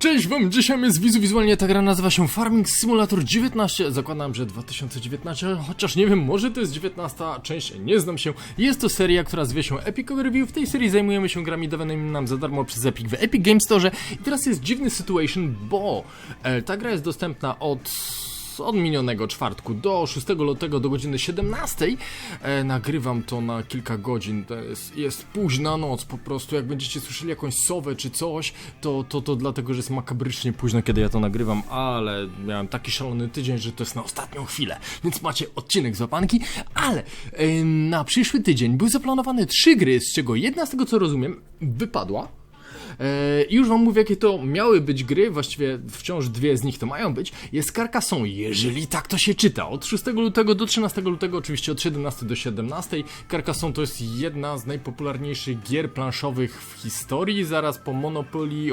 Cześć wam, dzisiaj jest wizu wizualnie ta gra nazywa się Farming Simulator 19 Zakładam, że 2019, chociaż nie wiem, może to jest 19 część, nie znam się. Jest to seria, która zwie się Epic Review W tej serii zajmujemy się grami dawanymi nam za darmo przez Epic w Epic Game Store. I teraz jest dziwny situation, bo e, ta gra jest dostępna od od minionego czwartku do 6 lutego do godziny 17. E, nagrywam to na kilka godzin. Jest, jest późna noc po prostu. Jak będziecie słyszeli jakąś sowę czy coś, to, to, to dlatego, że jest makabrycznie późno, kiedy ja to nagrywam, ale miałem taki szalony tydzień, że to jest na ostatnią chwilę. Więc macie odcinek z łapanki, ale e, na przyszły tydzień były zaplanowane trzy gry, z czego jedna z tego co rozumiem wypadła. E, I już wam mówię, jakie to miały być gry, właściwie wciąż dwie z nich to mają być. Jest Carcassonne, jeżeli tak to się czyta. Od 6 lutego do 13 lutego, oczywiście od 17 do 17. Carcassonne to jest jedna z najpopularniejszych gier planszowych w historii, zaraz po Monopoly,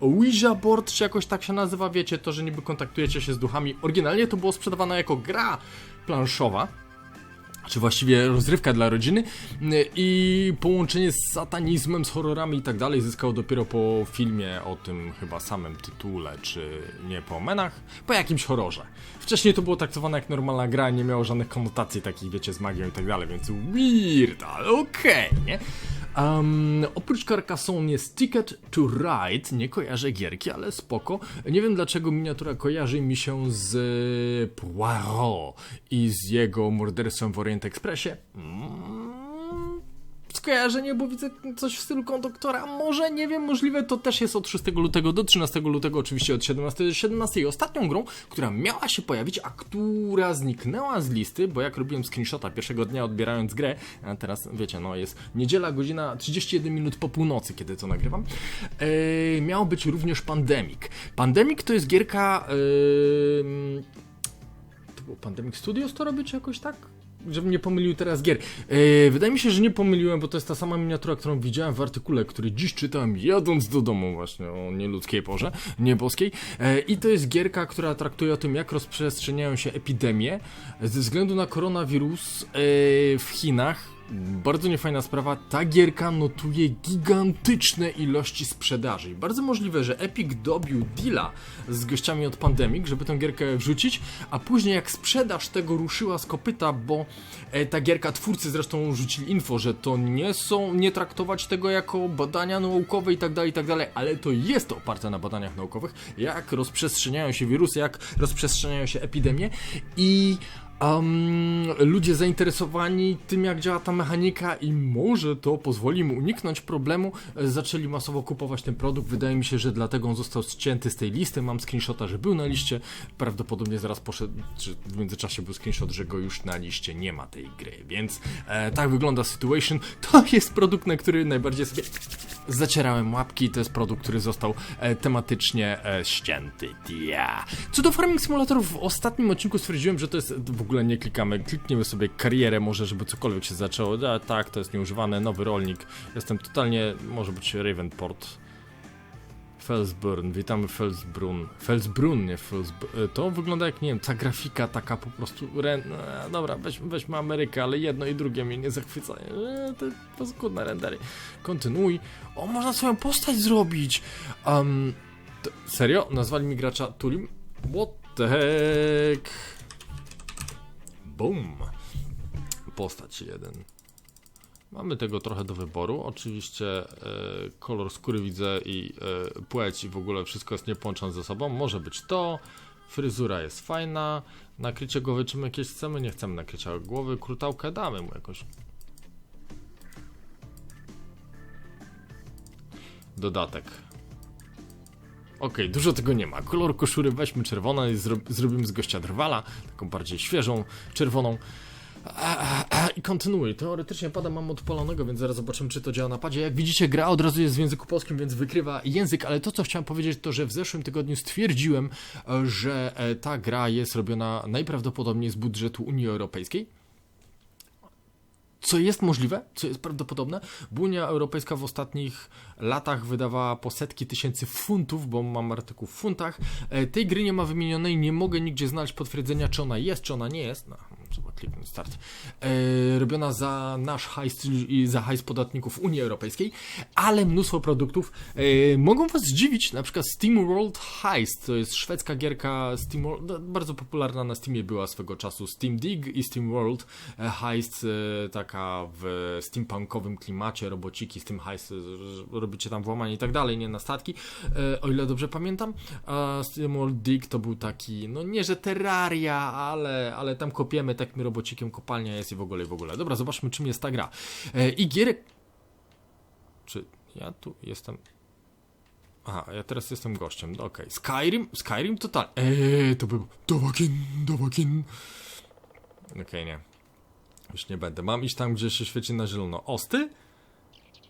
Ouija Board, czy jakoś tak się nazywa, wiecie, to, że niby kontaktujecie się z duchami. Oryginalnie to było sprzedawane jako gra planszowa czy właściwie rozrywka dla rodziny i połączenie z satanizmem, z horrorami i tak dalej zyskało dopiero po filmie o tym chyba samym tytule, czy nie po menach, po jakimś horrorze. Wcześniej to było traktowane jak normalna gra, nie miało żadnych konotacji takich, wiecie, z magią i tak dalej, więc weird, ale okej, okay, nie? Um, oprócz Carcassonne jest Ticket to Ride, nie kojarzę gierki, ale spoko. Nie wiem dlaczego miniatura kojarzy mi się z Poirot i z jego morderstwem w Orient Expressie. Mm skojarzenie, bo widzę coś w stylu konduktora. Może, nie wiem, możliwe to też jest od 6 lutego do 13 lutego, oczywiście od 17 do 17. I ostatnią grą, która miała się pojawić, a która zniknęła z listy, bo jak robiłem screenshota pierwszego dnia odbierając grę, a teraz wiecie, no jest niedziela, godzina 31 minut po północy, kiedy to nagrywam, yy, miał być również Pandemic. Pandemic to jest gierka... Yy, to było Pandemic Studios to robić jakoś tak? Żebym nie pomylił teraz gier. Yy, wydaje mi się, że nie pomyliłem, bo to jest ta sama miniatura, którą widziałem w artykule, który dziś czytałem jadąc do domu właśnie o nieludzkiej porze, nieboskiej. Yy, I to jest gierka, która traktuje o tym, jak rozprzestrzeniają się epidemie ze względu na koronawirus yy, w Chinach bardzo niefajna sprawa, ta gierka notuje gigantyczne ilości sprzedaży. Bardzo możliwe, że Epic dobił deala z gościami od Pandemic, żeby tę gierkę wrzucić, a później jak sprzedaż tego ruszyła z kopyta, bo e, ta gierka, twórcy zresztą rzucili info, że to nie są, nie traktować tego jako badania naukowe i tak dalej, i tak dalej, ale to jest oparte na badaniach naukowych, jak rozprzestrzeniają się wirusy, jak rozprzestrzeniają się epidemie i um, ludzie zainteresowani tym, jak działa ta mechanika i może to pozwoli mu uniknąć problemu, e, zaczęli masowo kupować ten produkt. Wydaje mi się, że dlatego on został ścięty z tej listy. Mam screenshota, że był na liście. Prawdopodobnie zaraz poszedł, czy w międzyczasie był screenshot, że go już na liście nie ma tej gry. Więc e, tak wygląda situation. To jest produkt, na który najbardziej sobie zacierałem łapki. To jest produkt, który został e, tematycznie e, ścięty. Yeah. Co do Farming Simulator, w ostatnim odcinku stwierdziłem, że to jest w ogóle nie klikamy. Klikniemy sobie karierę, może żeby cokolwiek się zaczęło. A, tak, to jest nieużywany, nowy rolnik. Jestem totalnie, może być Ravenport. Felsburn, witamy Felsbrun. Felsbrun, nie Felsbrun. To wygląda jak, nie wiem, ta grafika taka po prostu... Ren... E, dobra, weź, weźmy Amerykę, ale jedno i drugie mnie nie zachwyca. E, to paskudne rendery. Kontynuuj. O, można swoją postać zrobić! Um, serio? Nazwali mi gracza Tulim? What the heck? Boom! Postać jeden. Mamy tego trochę do wyboru. Oczywiście e, kolor skóry widzę i e, płeć i w ogóle wszystko jest niepołączone ze sobą. Może być to. Fryzura jest fajna. Nakrycie głowy, czy my jakieś chcemy? Nie chcemy nakrycia głowy. Krutałkę damy mu jakoś. Dodatek. Ok, dużo tego nie ma. Kolor koszuli weźmy czerwona i zro zrobimy z gościa drwala, taką bardziej świeżą, czerwoną. I kontynuuj. Teoretycznie pada mam odpalonego, więc zaraz zobaczymy, czy to działa na padzie. Jak widzicie, gra od razu jest w języku polskim, więc wykrywa język, ale to, co chciałem powiedzieć, to, że w zeszłym tygodniu stwierdziłem, że e, ta gra jest robiona najprawdopodobniej z budżetu Unii Europejskiej co jest możliwe, co jest prawdopodobne, bo Unia Europejska w ostatnich latach wydawała po setki tysięcy funtów, bo mam artykuł w funtach. E, tej gry nie ma wymienionej, nie mogę nigdzie znaleźć potwierdzenia, czy ona jest, czy ona nie jest. No, trzeba kliknąć start. E, robiona za nasz hajs i za hajs podatników Unii Europejskiej, ale mnóstwo produktów e, mogą Was zdziwić, na przykład Steam World Heist, to jest szwedzka gierka Steam World, no, bardzo popularna na Steamie była swego czasu Steam Dig i Steam World e, Heist, e, taka w steampunkowym klimacie, robociki, Steam Heist, robicie tam włamanie i tak dalej, nie na statki, e, o ile dobrze pamiętam. A Steam World Dig to był taki, no nie, że terraria, ale, ale tam kopiemy takim robocikiem, kopalnia jest i w ogóle, i w ogóle. Dobra, zobaczmy czym jest ta gra. E, I gierek... Czy ja tu jestem... Aha, ja teraz jestem gościem, no okej. Skyrim? Skyrim total... Eee, to był... Dowakin, Dowakin... Okej, nie. Już nie będę. Mam iść tam, gdzie się świeci na zielono. Osty?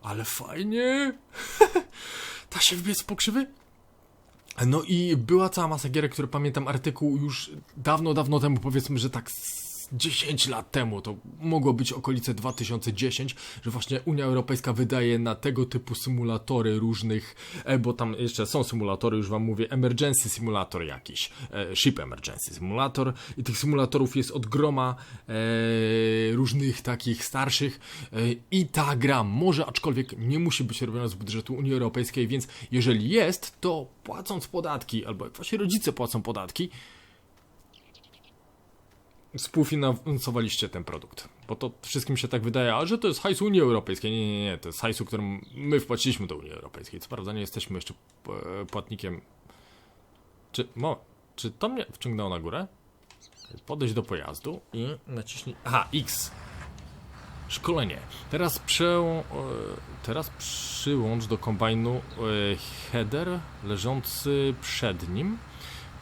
Ale fajnie! Ta się wbiec po krzywy? No i była cała masa gierek, które pamiętam artykuł już dawno, dawno temu, powiedzmy, że tak 10 lat temu, to mogło być okolice 2010, że właśnie Unia Europejska wydaje na tego typu symulatory różnych, e, bo tam jeszcze są symulatory, już wam mówię, Emergency Simulator jakiś, e, Ship Emergency Simulator. I tych symulatorów jest od groma e, różnych takich starszych i ta gra może, aczkolwiek nie musi być robiona z budżetu Unii Europejskiej, więc jeżeli jest, to płacąc podatki, albo jak wasi rodzice płacą podatki, współfinansowaliście ten produkt. Bo to wszystkim się tak wydaje, a że to jest hajs Unii Europejskiej. Nie, nie, nie, to jest hajsu, którym my wpłaciliśmy do Unii Europejskiej. Co prawda nie jesteśmy jeszcze e, płatnikiem. Czy, mo, czy to mnie wciągnęło na górę? Podejść do pojazdu i naciśnij. Aha, X. Szkolenie. Teraz prze, e, teraz przyłącz do kombajnu e, header leżący przed nim.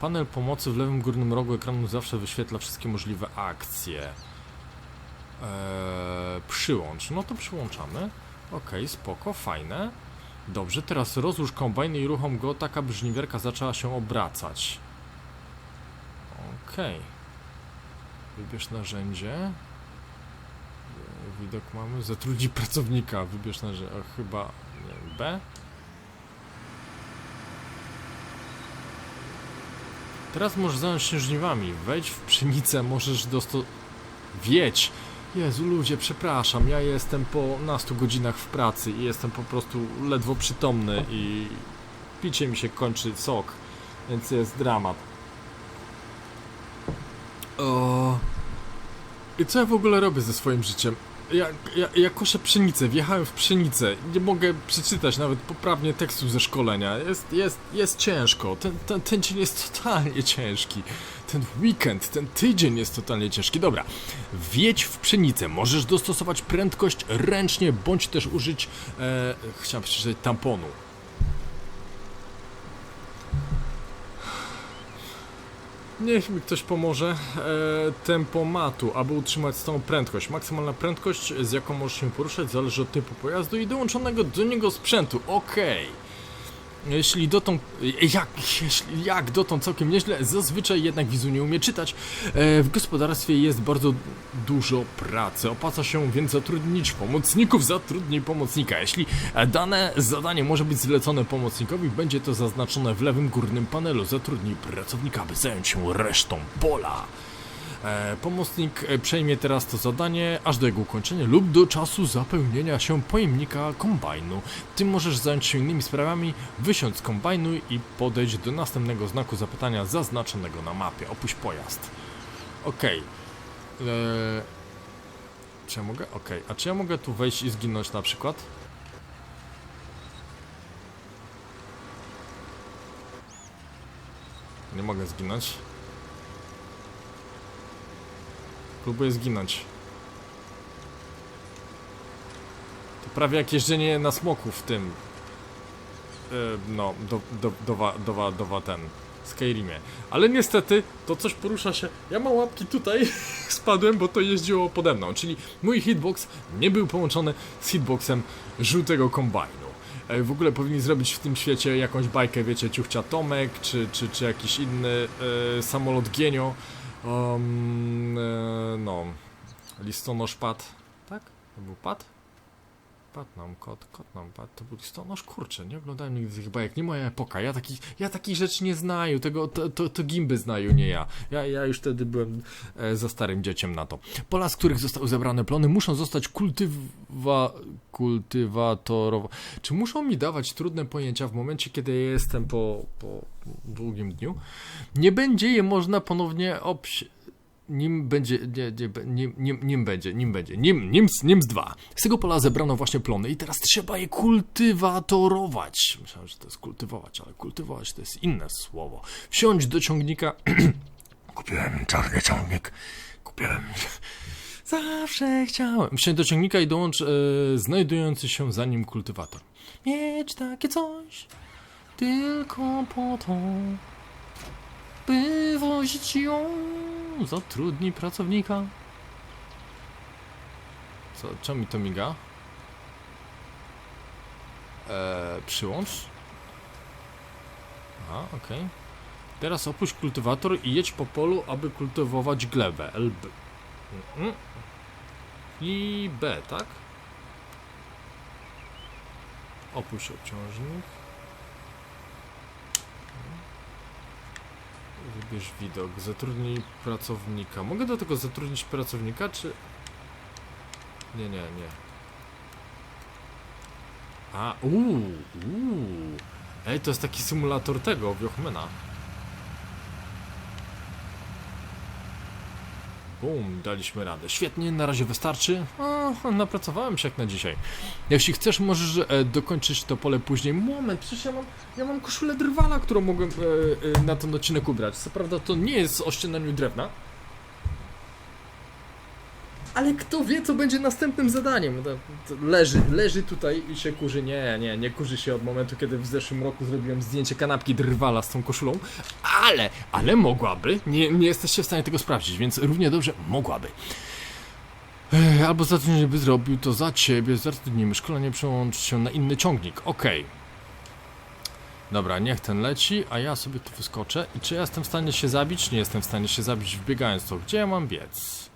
Panel pomocy w lewym górnym rogu ekranu zawsze wyświetla wszystkie możliwe akcje. Eee, przyłącz. No to przyłączamy. Ok, spoko, fajne. Dobrze, teraz rozłóż kombajn i uruchom go tak, aby żniwiarka zaczęła się obracać. Ok. Wybierz narzędzie. E, Widok mamy. Zatrudnij pracownika. Wybierz narzędzie. A, Chyba nie B. Teraz możesz zająć się żniwami. Wejdź w pszenicę, możesz dosto... Wiedź! Jezu, ludzie, przepraszam, ja jestem po nastu godzinach w pracy i jestem po prostu ledwo przytomny i picie mi się kończy sok, więc jest dramat. O... I co ja w ogóle robię ze swoim życiem? Ja, ja, ja koszę pszenicę, wjechałem w pszenicę, nie mogę przeczytać nawet poprawnie tekstu ze szkolenia. Jest, jest, jest ciężko, ten, ten, ten dzień jest totalnie ciężki. Ten weekend, ten tydzień jest totalnie ciężki. Dobra, wjedź w pszenicę, możesz dostosować prędkość ręcznie, bądź też użyć, e, chciałem przeczytać tamponu. Niech mi ktoś pomoże. E, tempomatu, aby utrzymać stałą prędkość. Maksymalna prędkość, z jaką możesz się poruszać, zależy od typu pojazdu i dołączonego do niego sprzętu. Okej. Jeśli dotąd, jak, jeśli, jak dotąd całkiem nieźle, zazwyczaj jednak wizu nie umie czytać. E, w gospodarstwie jest bardzo dużo pracy, opłaca się więc zatrudnić pomocników, zatrudnij pomocnika. Jeśli dane zadanie może być zlecone pomocnikowi, będzie to zaznaczone w lewym górnym panelu. Zatrudnij pracownika, aby zająć się resztą pola. E, pomocnik e, przejmie teraz to zadanie aż do jego ukończenia lub do czasu zapełnienia się pojemnika kombajnu. Ty możesz zająć się innymi sprawami, wysiądź z kombajnu i podejść do następnego znaku zapytania zaznaczonego na mapie. Opuść pojazd. Okej. Eee, Czy ja mogę? Okej. A czy ja mogę tu wejść i zginąć na przykład? Nie mogę zginąć. Próbuję zginąć. To prawie jak jeżdżenie na smoku w tym. e, no, do, do, dowa, dowa, dowa ten. Skyrimie. Ale niestety to coś porusza się. Ja mam łapki tutaj, spadłem, bo to jeździło pode mną. Czyli mój hitbox nie był połączony z hitboxem żółtego kombajnu. E, W ogóle powinni zrobić w tym świecie jakąś bajkę, wiecie, ciuchcia Tomek, czy, czy, czy jakiś inny e, samolot Genio. Um, e, no, listonosz pad, tak? To był pad? Pat nam kot, kot nam pat, to był listonosz, kurczę, nie oglądałem nigdy tych bajek, nie moja epoka, ja takich, ja takich rzeczy nie znaję, tego, to, to, to gimby znają, nie ja. ja. Ja już wtedy byłem e, za starym dzieciem na to. Pola, z których zostały zebrane plony, muszą zostać kultywa, kultywatorowo. Czy muszą mi dawać trudne pojęcia w momencie, kiedy jestem po, po długim dniu? Nie będzie je można ponownie obś nim będzie, nie, nie, nim, nim, nim będzie, nim będzie, nim, nims, nims 2. Z tego pola zebrano właśnie plony i teraz trzeba je kultywatorować. Myślałem, że to jest kultywować, ale kultywować to jest inne słowo. Wsiąść do ciągnika. Kupiłem czarny ciągnik. Kupiłem. Zawsze chciałem. Wsiąść do ciągnika i dołącz e, znajdujący się za nim kultywator. Mieć takie coś tylko po to, by wozić ją. Zatrudnij pracownika. Co, czemu mi to miga? Eee, przyłącz. Aha, okej. Teraz opuść kultywator i jedź po polu, aby kultywować glebę. LB. I B, tak? Opuść obciążnik. Wybierz widok, zatrudnij pracownika. Mogę do tego zatrudnić pracownika, czy... Nie, nie, nie. A, uuu, uuu. Ej, to jest taki symulator tego, Wiochmena. Bum, daliśmy radę. Świetnie, na razie wystarczy. O, napracowałem się jak na dzisiaj. Jeśli chcesz, możesz e, dokończyć to pole później. Moment, przecież ja mam, ja mam koszulę drwala, którą mogłem e, e, na ten odcinek ubrać. Co prawda to nie jest o ściananiu drewna. Ale kto wie, co będzie następnym zadaniem? To, to leży, leży tutaj i się kurzy. Nie, nie, nie kurzy się od momentu, kiedy w zeszłym roku zrobiłem zdjęcie kanapki drwala z tą koszulą. Ale, ale mogłaby. Nie, nie jesteście w stanie tego sprawdzić, więc równie dobrze mogłaby. Ech, albo zatrudnienie by zrobił to za ciebie, zatrudnimy szkolenie, przełącz się na inny ciągnik. Okej. Dobra, niech ten leci, a ja sobie tu wyskoczę. I czy ja jestem w stanie się zabić? Nie jestem w stanie się zabić wbiegając to. Gdzie ja mam biec?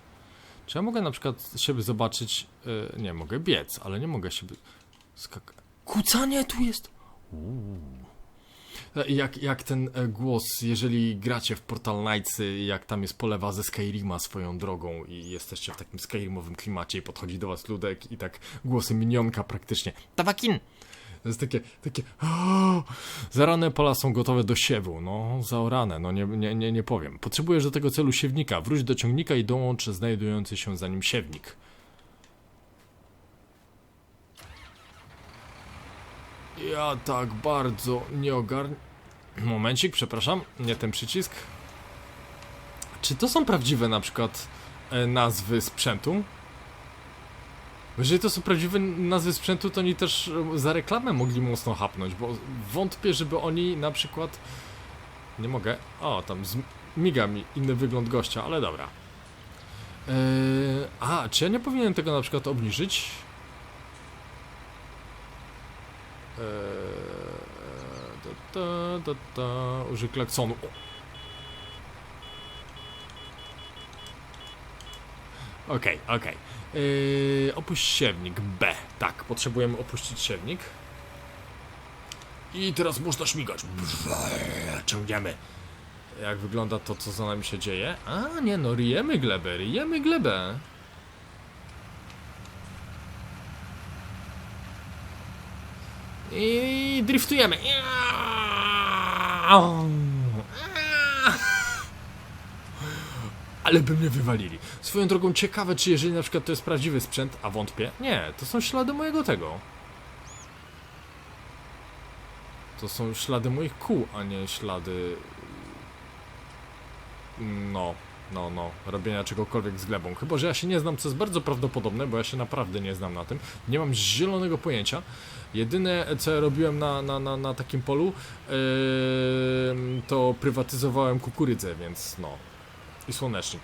Czy ja mogę na przykład siebie zobaczyć? Yy, nie, mogę biec, ale nie mogę siebie... Skak... Kucanie tu jest! Uuu. E, Jak, jak ten e, głos, jeżeli gracie w Portal Knights, y, jak tam jest polewa ze Skyrima swoją drogą i jesteście w takim Skyrimowym klimacie i podchodzi do was ludek i tak głosy minionka praktycznie. Tawakin! To jest takie, takie "O!" Zarane pola są gotowe do siewu, no zaorane, no nie, nie, nie, nie powiem. Potrzebujesz do tego celu siewnika, wróć do ciągnika i dołącz znajdujący się za nim siewnik. Ja tak bardzo nie ogarn... Momencik, przepraszam, nie ten przycisk. Czy to są prawdziwe na przykład e, nazwy sprzętu? Jeżeli to są prawdziwe nazwy sprzętu, to oni też e, za reklamę mogli mocno hapnąć, bo wątpię, żeby oni na przykład... Nie mogę. O, tam miga mi inny wygląd gościa, ale dobra. Eee, a, czy ja nie powinienem tego na przykład obniżyć? Eee, da, da, da, da. Użyj klaksonu. O. Okej, okej. Yy, opuść siewnik B. Tak, potrzebujemy opuścić siewnik. I teraz można śmigać. Ciągniemy. Jak wygląda to, co za nami się dzieje? A, nie no, ryjemy glebę, ryjemy glebę. I driftujemy. Ale by mnie wywalili. Swoją drogą ciekawe, czy jeżeli na przykład to jest prawdziwy sprzęt, a wątpię. Nie, to są ślady mojego tego. To są ślady moich kół, a nie ślady. No, no, no, robienia czegokolwiek z glebą. Chyba, że ja się nie znam, co jest bardzo prawdopodobne, bo ja się naprawdę nie znam na tym. Nie mam zielonego pojęcia. Jedyne, co ja robiłem na, na, na, na takim polu, yy, to prywatyzowałem kukurydzę, więc no. I słonecznik.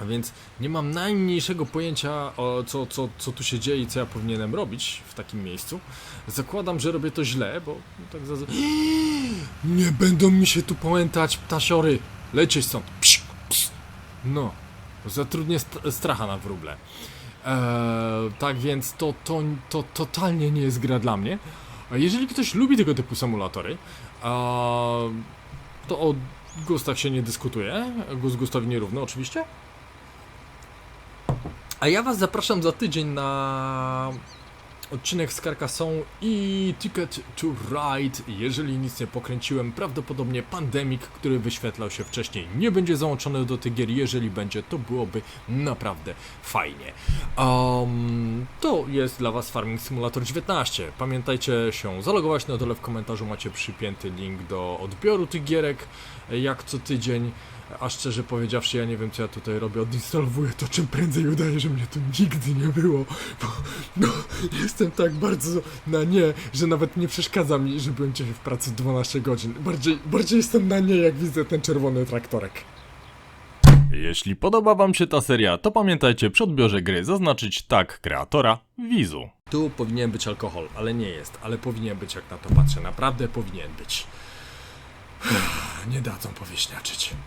A więc nie mam najmniejszego pojęcia, o co, co, co tu się dzieje i co ja powinienem robić w takim miejscu. Zakładam, że robię to źle, bo tak za... Nie będą mi się tu pamiętać ptasiory. Lecieć stąd. No. Zatrudnię st- stracha na wróble. Eee, tak więc to, to, to totalnie nie jest gra dla mnie. A jeżeli ktoś lubi tego typu symulatory, eee, to o gustach się nie dyskutuje. Gust gustowi nierówno oczywiście. A ja was zapraszam za tydzień na odcinek z Carcassonne i Ticket to Ride. Jeżeli nic nie pokręciłem, prawdopodobnie Pandemic, który wyświetlał się wcześniej, nie będzie załączony do tych gier. Jeżeli będzie, to byłoby naprawdę fajnie. Um, to jest dla Was Farming Simulator 19. Pamiętajcie się zalogować na dole w komentarzu. Macie przypięty link do odbioru tych gierek, jak co tydzień. A szczerze powiedziawszy, ja nie wiem co ja tutaj robię. Odinstalowuję to czym prędzej. Udaje, że mnie tu nigdy nie było. Bo, no, jestem tak bardzo na nie, że nawet nie przeszkadza mi, że byłem dzisiaj w pracy 12 godzin. Bardziej, bardziej jestem na nie, jak widzę ten czerwony traktorek. Jeśli podoba Wam się ta seria, to pamiętajcie przy odbiorze gry zaznaczyć tak kreatora Wizu. Tu powinien być alkohol, ale nie jest. Ale powinien być, jak na to patrzę. Naprawdę powinien być. Nie dadzą powieśniaczyć.